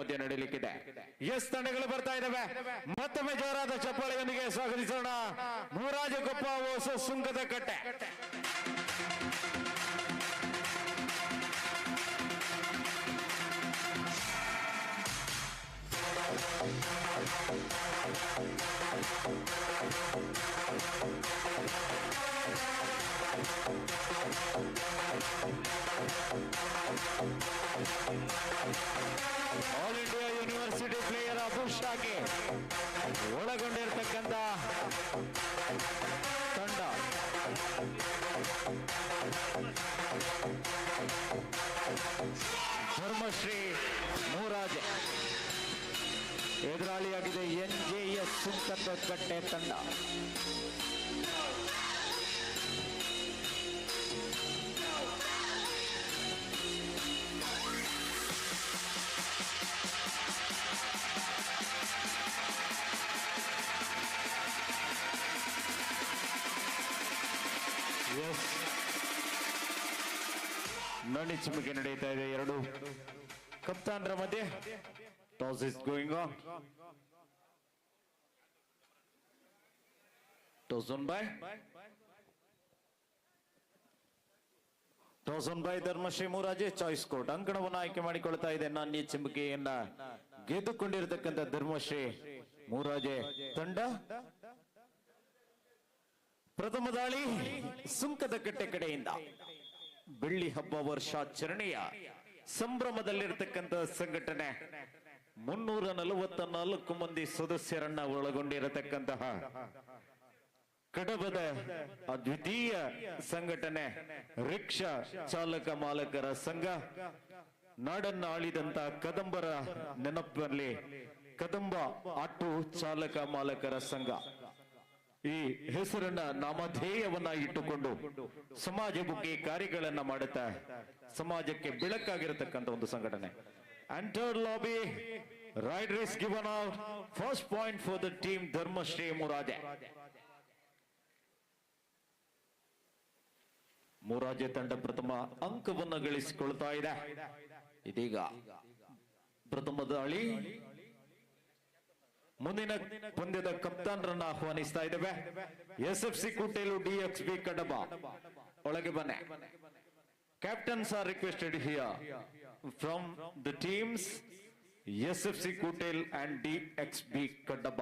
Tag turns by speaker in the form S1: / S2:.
S1: ಮಧ್ಯೆ ನಡೀಲಿಕ್ಕಿದೆ. ಎಸ್ ತಂಡಗಳು ಬರ್ತಾ ಇದಾವೆ. ಮತ್ತೊಮ್ಮೆ ಜೋರಾದ ಚಪ್ಪಾಳೆಯೊಂದಿಗೆ ಸ್ವಾಗತಿಸೋಣ. ಮೂರಾಜಕೊಪ್ಪ ಹೊಸ Sunkada Katte. All India university player Abul ಶಾಗೆ ಒಳಗೊಂಡಿರ್ತಕ್ಕಂಥ ತಂಡ. Dharmashree Muraj. ಎದುರಾಳಿಯಾಗಿದೆ N J S Sunkada Katte ತಂಡ. ನಡಿ ಚಿಮಿಕೆ ನಡೀತಾ ಇದೆ ಎರಡು. ಕಪ್ತಾನ್ರ ಮಧ್ಯೆ. Toss is going on toss on by toss on by Dharmashree Muraje choice court ಅಂಕಣವನ್ನು ಆಯ್ಕೆ ಮಾಡಿಕೊಳ್ತಾ ಇದೆ ನಾಣ್ಯ ಚಿಮಿಕೆಯನ್ನ ಗೆದ್ದುಕೊಂಡಿರತಕ್ಕಂಥ ಧರ್ಮಶ್ರೀ ಮೂರಾಜೆ ತಂಡ. ಪ್ರಥಮ ದಾಳಿ ಸುಂಕದ ಕಟ್ಟೆ ಕಡೆಯಿಂದ. ಬೆಳ್ಳಿ ಹಬ್ಬ ವರ್ಷಾಚರಣೆಯ ಸಂಭ್ರಮದಲ್ಲಿರ್ತಕ್ಕಂಥ ಸಂಘಟನೆ. ಮುನ್ನೂರ ನಲವತ್ತ ನಾಲ್ಕು ಮಂದಿ ಸದಸ್ಯರನ್ನ ಒಳಗೊಂಡಿರತಕ್ಕಂತಹ ಕಡಬದ ಅದ್ವಿತೀಯ ಸಂಘಟನೆ, ರಿಕ್ಷಾ ಚಾಲಕ ಮಾಲಕರ ಸಂಘ, ನಾಡನ್ನ ಆಳಿದಂತ ಕದಂಬರ ನೆನಪಿನಲ್ಲಿ ಕದಂಬ ಆಟೋ ಚಾಲಕ ಮಾಲಕರ ಸಂಘ. ಈ ಹೆಸರನ್ನ ನಾಮಧೇಯವನ್ನ ಇಟ್ಟುಕೊಂಡು ಸಮಾಜಕ್ಕೆ ಕಾರ್ಯಗಳನ್ನ ಮಾಡುತ್ತಾ, ಸಮಾಜಕ್ಕೆ ಬೆಳಕಾಗಿರತಕ್ಕಂತ ಒಂದು ಸಂಘಟನೆ. Under lobby raid race given out first point for the team Dharmashree Muraje Muraje ತಂಡ ಪ್ರಥಮ ಅಂಕವನ್ನು ಗಳಿಸಿಕೊಳ್ತಾ ಇದೆ. ಇದೀಗ ಪ್ರಥಮ ದಾಳಿ ಮುಂದಿನ ಪಂದ್ಯದ ಕಪ್ತಾನ್ರನ್ನ ಆಹ್ವಾನಿಸ್ತಾ ಇದ್ದೇವೆ. S F C Kutel D X B Kadaba. ಒಳಗೆ ಬನ್ನಿ. Captains are requested here from the teams S F C Kutel and D X B Kadaba.